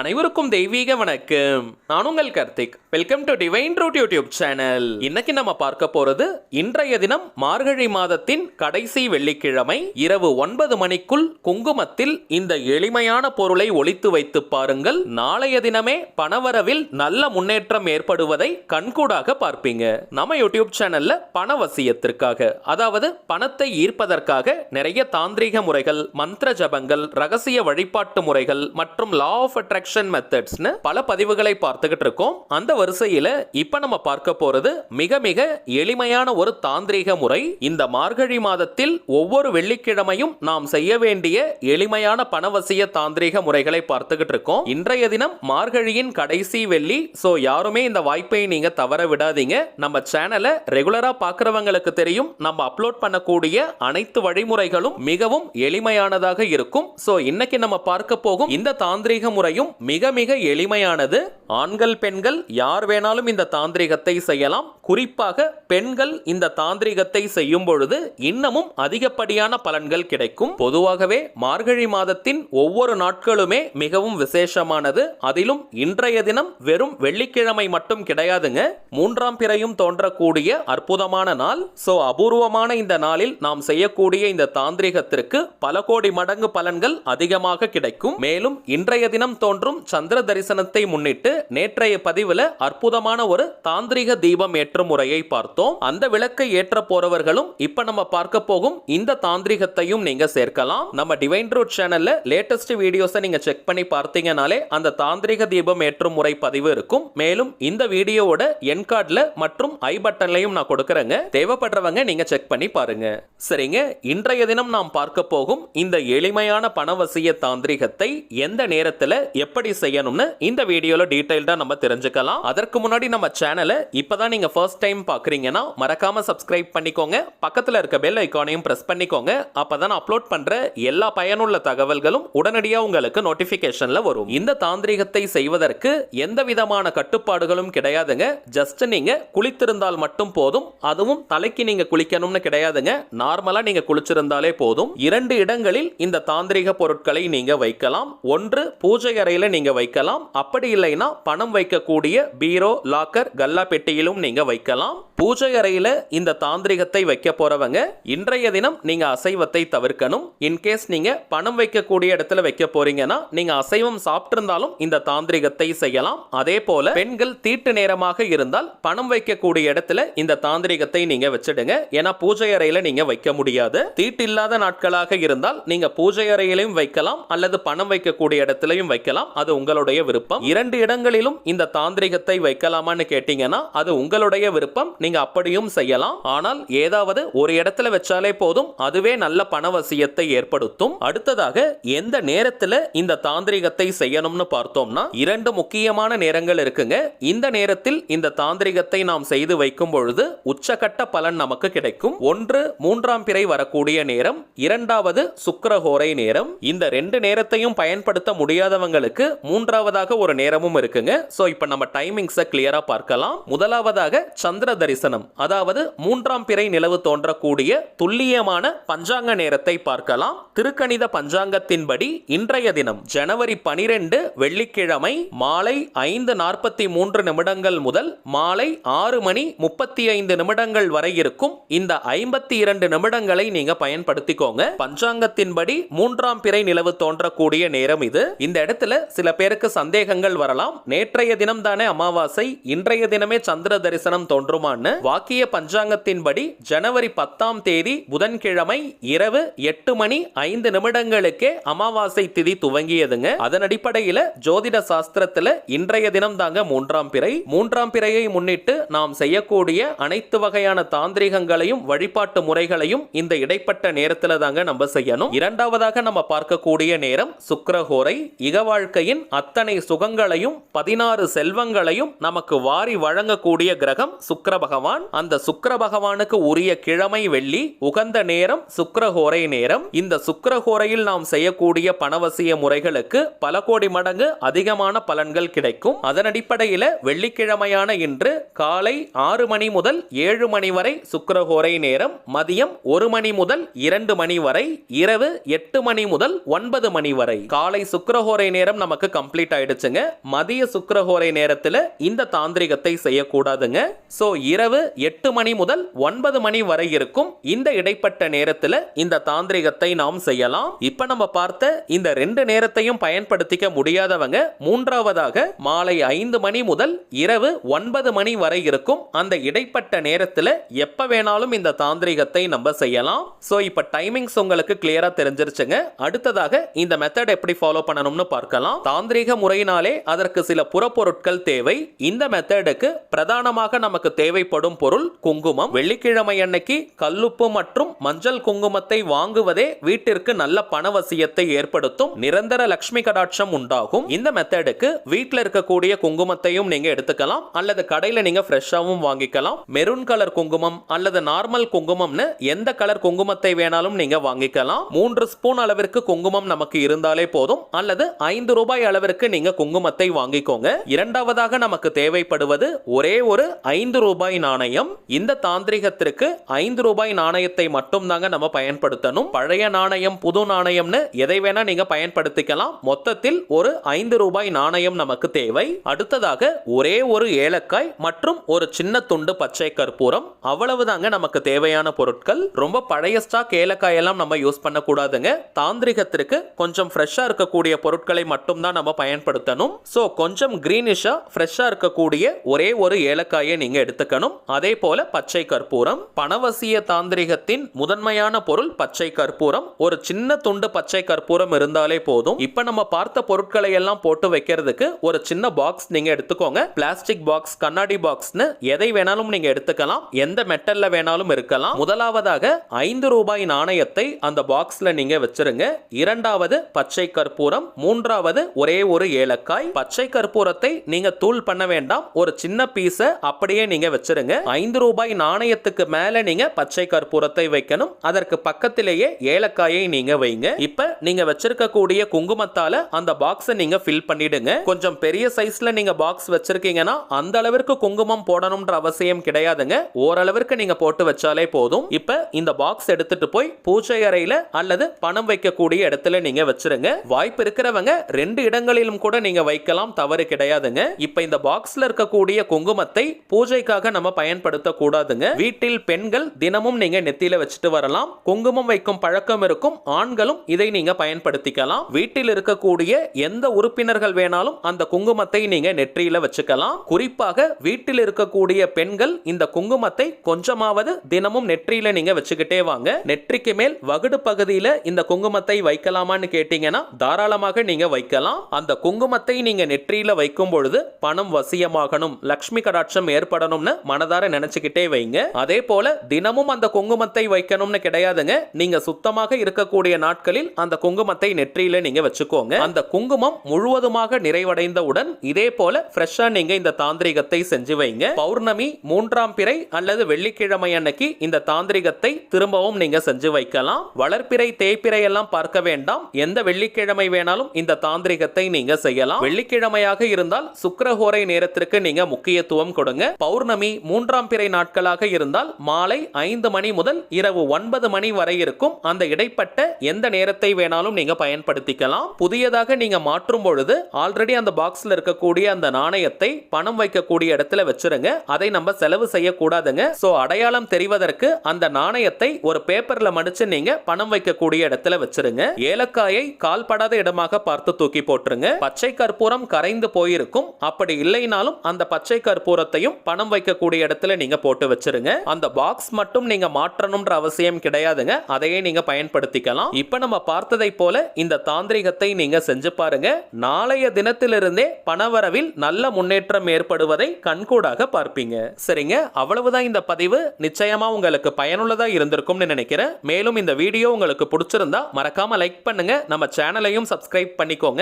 அனைவருக்கும் தெய்வீக வணக்கம். நான் உங்கள் Karthik. Welcome to divine root YouTube channel இன்னைக்கு நம்ம பார்க்க போறது இன்றைய தினம் மார்கழி மாதத்தின் கடைசி வெள்ளிக்கிழமை இரவு ஒன்பது மணிக்குள் குங்குமத்தில் இந்த எளிமையான பொருளை ஒழித்து வைத்து பாருங்கள். நாளைய தினமே பணவரவில் நல்ல முன்னேற்றம் ஏற்படுவதை கண்கூடாக பார்ப்பீங்க. நம்ம யூடியூப் சேனல்ல பணவசியத்திற்காக அதாவது பணத்தை ஈர்ப்பதற்காக நிறைய தாந்திரிக முறைகள் மந்திர ஜபங்கள் ரகசிய வழிபாட்டு முறைகள் மற்றும் லா ஆஃப் அட்ராக்ஷன் மெத்தட்ஸ்னு பல பதிவுகளை பார்த்துக்கிட்டு இருக்கோம். அந்த வரிசையில் இப்போ நம்ம பார்க்க போறது மிக மிக எளிமையான ஒரு தாந்திரீக முறை. இந்த மார்கழி மாதத்தில் ஒவ்வொரு வெள்ளிக்கிழமையும் நாம் செய்ய வேண்டிய எளிமையான பணவசிய தாந்திரீக முறைகளை பார்த்துக்கிட்டு இருக்கோம். இன்றைய தினம் மார்கழியின் கடைசி வெள்ளி. ஸோ யாருமே இந்த வாய்ப்பை நீங்க தவற விடாதீங்க. நம்ம சேனலை ரெகுலரா பார்க்குறவங்களுக்கு தெரியும். நம்ம அப்லோட் பண்ணக்கூடிய அனைத்து வழிமுறைகளும் மிகவும் எளிமையானதாக இருக்கும். ஸோ இன்னைக்கு நம்ம பார்க்க போகும் இந்த தாந்திரீக முறையும் மிக மிக எளிமையானது. ஆண்கள் பெண்கள் யார் வேணாலும் இந்த தாந்திரிகத்தை செய்யலாம். குறிப்பாக பெண்கள் இந்த தாந்திரிகத்தை செய்யும் பொழுது இன்னமும் அதிகப்படியான பலன்கள் கிடைக்கும். பொதுவாகவே மார்கழி மாதத்தின் ஒவ்வொரு நாட்களுமே மிகவும் விசேஷமானது. அதிலும் இன்றைய தினம் வெறும் வெள்ளிக்கிழமை மட்டும் கிடையாதுங்க. மூன்றாம் பிறையும் தோன்றக்கூடிய அற்புதமான நாள். சோ அபூர்வமான இந்த நாளில் நாம் செய்யக்கூடிய இந்த தாந்திரிகத்திற்கு பல கோடி மடங்கு பலன்கள் அதிகமாக கிடைக்கும். மேலும் இன்றைய தினம் தோன்ற தோன்றும் சந்திர தரிசனத்தை முன்னிட்டு நேற்றைய பதிவுல அற்புதமான ஒரு தாந்திரிக தீபம் ஏற்றும் முறையை பார்த்தோம். அந்த விளக்கை ஏற்ற போறவர்களும் இப்ப நம்ம பார்க்க போகும் இந்த தாந்திரிகத்தையும் நீங்க சேர்க்கலாம். நம்ம டிவைன் ரூட் சேனல்ல லேட்டஸ்ட் வீடியோஸை நீங்க செக் பண்ணி பார்த்தீங்கனாலே அந்த தாந்திரிக தீபம் ஏற்றும் முறை பதிவு இருக்கும். மேலும் இந்த வீடியோவோட என் கார்டுல மற்றும் ஐ பட்டன்லையும் நான் கொடுக்கறேங்க. தேவைப்படுறவங்க நீங்க செக் பண்ணி பாருங்க. சரிங்க இன்றைய தினம் நாம் பார்க்க போகும் இந்த எளிமையான பணவசிய தாந்திரிகத்தை எந்த நேரத்துல எப்படி செய்யணும்னு இந்த வீடியோல டீடைல்டா நம்ம தெரிஞ்சுக்கலாம். அதற்கு முன்னாடி நம்ம சேனலை இப்பதான் நீங்க ஃபர்ஸ்ட் டைம் பாக்குறீங்கன்னா மறக்காம சப்ஸ்கிரைப் பண்ணிக்கோங்க. பக்கத்துல இருக்க பெல் ஐக்கானையும் பிரஸ் பண்ணிக்கோங்க. அப்பதான் அப்லோட் பண்ற எல்லா பயனுள்ள தகவல்களும் உடனடியா உங்களுக்கு நோட்டிபிகேஷன்ல வரும். இந்த தாந்திரிகத்தை செய்வதற்கு எந்த விதமான கட்டுப்பாடுகளும் கிடையாதுங்க. ஜஸ்ட் நீங்க குளித்திருந்தால் மட்டும் போதும். அதுவும் தலைக்கு நீங்க குளிக்கணும்னு கிடையாதுங்க. நார்மலா நீங்க குளிச்சிருந்தாலே போதும். இரண்டு இடங்களில் இந்த தாந்திரிக பொருட்களை நீங்க வைக்கலாம். ஒன்று பூஜை அறையில் நீங்கள் வைக்கலாம். அப்படி இல்லைன்னா பணம் வைக்கக்கூடிய பீரோ லாக்கர் கல்லா பெட்டியிலும் நீங்கள் வைக்கலாம். பூஜை அறையில் இந்த தாந்திரிகத்தை வைக்க போறவங்க இன்றைய தினம் நீங்க அசைவத்தை தவிர்க்கணும். இன்கேஸ் நீங்க பணம் வைக்கக்கூடிய இடத்துல வைக்க போறீங்கன்னா நீங்க அசைவம் சாப்பிட்டிருந்தாலும் இந்த தாந்திரிகத்தை செய்யலாம். அதே போல பெண்கள் தீட்டு நேரமாக இருந்தால் பணம் வைக்கக்கூடிய இடத்துல இந்த தாந்திரிகத்தை நீங்க வச்சிடுங்க. ஏன்னா பூஜை அறையில நீங்க வைக்க முடியாது. தீட்டு இல்லாத நாட்களாக இருந்தால் நீங்க பூஜை அறையிலையும் வைக்கலாம் அல்லது பணம் வைக்கக்கூடிய இடத்துலையும் வைக்கலாம். அது உங்களுடைய விருப்பம். இரண்டு இடங்களிலும் இந்த தாந்திரிகத்தை வைக்கலாமான்னு கேட்டீங்கன்னா அது உங்களுடைய விருப்பம். நீங்க அப்படியும் செய்யலாம். ஆனால் ஏதாவது ஒரு இடத்துல வச்சாலே போதும். அதுவே நல்ல பணவசியத்தை ஏற்படுத்தும். அடுத்ததாக எந்த நேரத்துல இந்த தாந்திரிகத்தை செய்யணும்னு பார்த்தோம்னா இரண்டு முக்கியமான நேரங்கள் இருக்குங்க. இந்த நேரத்தில் இந்த தாந்திரிகத்தை நாம் செய்து வைக்கும் பொழுது உச்சகட்ட பலன் நமக்கு கிடைக்கும். ஒன்று மூன்றாம் பிறை வரக்கூடிய நேரம். இரண்டாவது சுக்கரஹோரை நேரம். இந்த ரெண்டு நேரத்தையும் பயன்படுத்த முடியாதவங்களுக்கு மூன்றாவதாக ஒரு நேரமும் இருக்குங்க. சோ இப்போ நம்ம டைமிங்ஸை கிளியரா பார்க்கலாம். முதலாவதாக சந்திர தரிசனம். அதாவது மூன்றாம் பிறை நிலவு தோன்றக்கூடிய துல்லியமான பஞ்சாங்க நேரத்தை பார்க்கலாம். திருக்கணித பஞ்சாங்கத்தின்படி இன்றைய தினம் ஜனவரி பனிரெண்டு வெள்ளிக்கிழமை மாலை ஐந்து நாற்பத்தி மூன்று நிமிடங்கள் முதல் மாலை ஆறு மணி முப்பத்தி ஐந்து நிமிடங்கள் வரை இருக்கும். இந்த ஐம்பத்தி இரண்டு நிமிடங்களை நீங்க பயன்படுத்திக்கோங்க. பஞ்சாங்கத்தின்படி மூன்றாம் பிறை நிலவு தோன்றக்கூடிய நேரம் இது. இந்த இடத்துல சில பேருக்கு சந்தேகங்கள் வரலாம். நேற்றைய தினம் தானே அமாவாசை இன்றைய தினமே சந்திர தரிசனம் தோன்றுமான்னு வாக்கிய பஞ்சாங்கத்தின்படி ஜனவரி பத்தாம் தேதி புதன்கிழமை இரவு எட்டு மணி ஐந்து நிமிடங்களுக்கே அமாவாசை திதி துவங்கியதுங்க. அதன் அடிப்படையில ஜோதிட சாஸ்திரத்துல இன்றைய தினம் தாங்க மூன்றாம் பிறை. மூன்றாம் பிறையை முன்னிட்டு நாம் செய்யக்கூடிய அனைத்து வகையான தாந்திரிகங்களையும் வழிபாட்டு முறைகளையும் இந்த இடைப்பட்ட நேரத்துல தாங்க நம்ம செய்யணும். இரண்டாவதாக நம்ம பார்க்கக்கூடிய நேரம் சுக்கிரஹோரை இகவாழ் வாழ்க்கையின் அத்தனை சுகங்களையும் பதினாறு செல்வங்களையும் நமக்கு வாரி வழங்கக்கூடிய கிரகம் சுக்கர பகவான். அந்த சுக்கர பகவானுக்கு உரிய கிழமை வெள்ளி உகந்த நேரம் சுக்கிரஹோரை நேரம். இந்த சுக்கிரஹோரையில் நாம் செய்யக்கூடிய பணவசிய முறைகளுக்கு பல கோடி மடங்கு அதிகமான பலன்கள் கிடைக்கும். அதன் அடிப்படையில் வெள்ளிக்கிழமையான இன்று காலை ஆறு மணி முதல் ஏழு மணி வரை சுக்கிரஹோரை நேரம் மதியம் ஒரு மணி முதல் இரண்டு மணி வரை இரவு எட்டு மணி முதல் ஒன்பது மணி வரை. காலை சுக்கிரஹோரை நேரம் நமக்கு கம்ப்ளீட் ஆயிடுச்சுங்க. மதிய சுக்கிரஹோரை நேரத்தில் இந்த தாந்திரிகத்தை செய்யக்கூடாதுங்க. சோ இரவு எட்டு மணி முதல் ஒன்பது மணி வரை இருக்கும் இந்த இடைப்பட்ட நேரத்தில் இந்த தாந்திரிகத்தை நாம் செய்யலாம். இப்போ நம்ம பார்த்த இந்த ரெண்டு நேரத்தையும் பயன்படுத்திக்க முடியாதவங்க மூன்றாவதாக மாலை ஐந்து மணி முதல் இரவு ஒன்பது மணி வரை இருக்கும் அந்த இடைப்பட்ட நேரத்தில் எப்ப வேணாலும் இந்த தாந்திரிகத்தை நம்ம செய்யலாம். ஸோ இப்போ டைமிங்ஸ் உங்களுக்கு கிளியரா தெரிஞ்சிருச்சுங்க. அடுத்ததாக இந்த மெத்தட் எப்படி ஃபாலோ பண்ணணும்னு பார்க்கலாம். தாந்திரிக முறையினாலே அதற்கு சில புறப்பொருட்கள் தேவை. இந்த மெத்தடுக்கு பிரதானமாக நமக்கு தேவைப்படும் பொருள் குங்குமம். வெள்ளிக்கிழமை அன்னைக்கு கல்லுப்பு மற்றும் மஞ்சள் குங்குமத்தை வாங்குவதே வீட்டிற்கு நல்ல பணவசியத்தை ஏற்படுத்தும். நிரந்தர லட்சுமி கடாட்சம் உண்டாகும். இந்த மெத்தடுக்கு வீட்டில் இருக்கக்கூடிய குங்குமத்தையும் நீங்க எடுத்துக்கலாம். அல்லது கடையில நீங்க ஃப்ரெஷ்ஷாகவும் வாங்கிக்கலாம். மெரூன் கலர் குங்குமம் அல்லது நார்மல் குங்குமம்னு எந்த கலர் குங்குமத்தை வேணாலும் நீங்க வாங்கிக்கலாம். மூன்று ஸ்பூன் அளவிற்கு குங்குமம் நமக்கு இருந்தாலே போதும். அல்லது ஐந்து ரூபாய் அளவிற்கு நீங்க குங்குமத்தை வாங்கிக்கோங்க. இரண்டாவதாக நமக்கு தேவைப்படுவது ஒரே ஒரு ஐந்து ரூபாய் நாணயம். இந்த தாந்திரிகத்திற்கு ஐந்து ரூபாய் நாணயத்தை மட்டும் தாங்க நம்ம பயன்படுத்தணும். பழைய நாணயம் புது நாணயம்னு எதை வேணா நீங்க பயன்படுத்திக்கலாம். மொத்தத்தில் ஒரு ஐந்து ரூபாய் நாணயம் நமக்கு தேவை. அடுத்ததாக ஒரே ஒரு ஏலக்காய் மற்றும் ஒரு சின்ன துண்டு பச்சை கற்பூரம். அவ்வளவுதாங்க நமக்கு தேவையான பொருட்கள். ரொம்ப பழைய ஸ்டாக் ஏலக்காய் எல்லாம் நம்ம யூஸ் பண்ணக்கூடாதுங்க. தாந்திரிகத்திற்கு கொஞ்சம் ஃப்ரெஷ்ஷாக இருக்கக்கூடிய பொருட்களை மட்டும் மட்டும்தான் நம்ம பயன்படுத்தணும். ஸோ கொஞ்சம் க்ரீனிஷாக ஃப்ரெஷ்ஷாக இருக்கக்கூடிய ஒரே ஒரு ஏலக்காயை நீங்கள் எடுத்துக்கணும். அதே போல் பச்சை கற்பூரம் பணவசிய தாந்திரிகத்தின் முதன்மையான பொருள் பச்சை கற்பூரம். ஒரு சின்ன துண்டு பச்சை கற்பூரம் இருந்தாலே போதும். இப்போ நம்ம பார்த்த பொருட்களை எல்லாம் போட்டு வைக்கிறதுக்கு ஒரு சின்ன பாக்ஸ் நீங்கள் எடுத்துக்கோங்க. பிளாஸ்டிக் பாக்ஸ் கண்ணாடி பாக்ஸ்னு எதை வேணாலும் நீங்கள் எடுத்துக்கலாம். எந்த மெட்டல்ல வேணாலும் இருக்கலாம். முதலாவதாக ஐந்து ரூபாய் நாணயத்தை அந்த பாக்ஸில் நீங்கள் வச்சிருங்க. இரண்டாவது பச்சை கற்பூரம் மூன்றாவது ஒரே ஒரு ஏலக்காய் பச்சை கற்பூரத்தை நீங்க தூள் பண்ண வேண்டாம். ஒரு சின்ன பீஸ அப்படியே நீங்க வச்சிருங்க. ஐந்து ரூபாய் நாணயத்துக்கு மேல நீங்க பச்சை கற்பூரத்தை வைக்கணும். அதற்கு பக்கத்திலேயே ஏலக்காயை நீங்க வைங்க. இப்ப நீங்க வச்சிருக்கக்கூடிய குங்குமத்தால அந்த பாக்ஸை நீங்க ஃபில் பண்ணிடுங்க. கொஞ்சம் பெரிய சைஸ்ல நீங்க பாக்ஸ் வச்சிருக்கீங்கன்னா அந்த அளவிற்கு குங்குமம் போடணும்ன்ற அவசியம் கிடையாதுங்க. ஓரளவிற்கு நீங்க போட்டு வச்சாலே போதும். இப்ப இந்த பாக்ஸ் எடுத்துட்டு போய் பூஜை அறையில அல்லது பணம் வைக்கக்கூடிய இடத்துல நீங்க வச்சிருங்க. வாய்ப்பு இருக்கிறவங்க ரெண்டு ரெண்டு இடங்களிலும் கூட நீங்க வைக்கலாம் தவறு கிடையாதுங்க. இப்ப இந்த பாக்ஸ்ல இருக்கக்கூடிய குங்குமத்தை பூஜைக்காக நம்ம பயன்படுத்த கூடாதுங்க வீட்டில் பெண்கள் தினமும் நீங்க நெத்தியில வச்சுட்டு வரலாம். குங்குமம் வைக்கும் பழக்கம் இருக்கும் ஆண்களும் இதை நீங்க பயன்படுத்திக்கலாம். வீட்டில் இருக்கக்கூடிய எந்த உறுப்பினர்கள் வேணாலும் அந்த குங்குமத்தை நீங்க நெற்றியில வச்சுக்கலாம். குறிப்பாக வீட்டில் இருக்கக்கூடிய பெண்கள் இந்த குங்குமத்தை கொஞ்சமாவது தினமும் நெற்றியில நீங்க வச்சுக்கிட்டே வாங்க. நெற்றிக்கு மேல் வகுடு பகுதியில இந்த குங்குமத்தை வைக்கலாமான்னு கேட்டீங்கன்னா தாராளமாக நீங்க வைக்கலாம். அந்த குங்குமத்தை நீங்க நெற்றியில வைக்கும் பொழுது பணம் வசியமாகணும் லக்ஷ்மி கடாட்சம் ஏற்படணும்னு மனதார நினைச்சுக்கிட்டே வைங்க. அதே போல தினமும் அந்த குங்குமத்தை வைக்கணும்னு கிடையாதுங்க. நீங்க சுத்தமாக இருக்கக்கூடிய நாட்களில் அந்த குங்குமத்தை நெற்றியில நீங்க வச்சுக்கோங்க. அந்த குங்குமம் முழுவதுமாக நிறைவடைந்தவுடன் இதே போல ஃப்ரெஷ்ஷா நீங்க இந்த தாந்திரிகத்தை செஞ்சு வைங்க. பௌர்ணமி மூன்றாம் பிறை அல்லது வெள்ளிக்கிழமை அன்னைக்கு இந்த தாந்திரிகத்தை திரும்பவும் நீங்க செஞ்சு வைக்கலாம். வளர்ப்பிறை தேய்ப்பிறை எல்லாம் பார்க்க வேண்டாம். எந்த வெள்ளிக்கிழமை வேணாலும் இந்த மாந்திரிகத்தை நீங்க செய்யலாம். வெள்ளிக்கிழமையாக இருந்தால் சுக்கிரஹோரை நேரத்திற்கு நீங்க முக்கியத்துவம் கொடுங்க. பௌர்ணமி மூன்றாம் பிறை நாட்களாக இருந்தால் மாலை ஐந்து மணி முதல் இரவு ஒன்பது மணி வரை இருக்கும். அந்த இடைப்பட்ட எந்த நேரத்தை வேணாலும் நீங்க பயன்படுத்திக்கலாம். புதியதாக நீங்க மாற்றும் பொழுது ஆல்ரெடி அந்த பாக்ஸ்ல இருக்கக்கூடிய அந்த நாணயத்தை பணம் வைக்கக்கூடிய இடத்துல வச்சிருங்க. அதை நம்ம செலவு செய்யக்கூடாதுங்க. சோ அடையாளம் தெரிவதற்கு அந்த நாணயத்தை ஒரு பேப்பர்ல மடிச்சு நீங்க பணம் வைக்கக்கூடிய இடத்துல வச்சிருங்க. ஏலக்காயை கால்படாத இடமாக பார்த்து தூக்கி போட்டுருங்க. பச்சை கற்பூரம் கரைந்து போயிருக்கும். அப்படி இல்லைனாலும் அந்த பச்சை கற்பூரத்தையும் பணம் வைக்கக்கூடிய இடத்துல நீங்க போட்டு வச்சிருங்க. அந்த பாக்ஸ் மட்டும் நீங்க மாற்றணும்ன்ற அவசியம் கிடையாதுங்க. அதையே நீங்க பயன்படுத்திக்கலாம். இப்ப நம்ம பார்த்ததை போல இந்த தாந்திரிகத்தை நீங்க செஞ்சு பாருங்க. நாளைய தினத்திலிருந்தே பணவரவில் நல்ல முன்னேற்றம் ஏற்படுவதை கண்கூடாக பார்ப்பீங்க. சரிங்க? அவ்வளவுதான் இந்த பதிவு. நிச்சயமா உங்களுக்கு பயனுள்ளதா இருந்திருக்கும்னு நினைக்கிறேன். மேலும் இந்த வீடியோ உங்களுக்கு பிடிச்சிருந்தா மறக்காம லைக் பண்ணுங்க. நம்ம சேனலையும் சப்ஸ்கிரைப் பண்ணிக்கோங்க.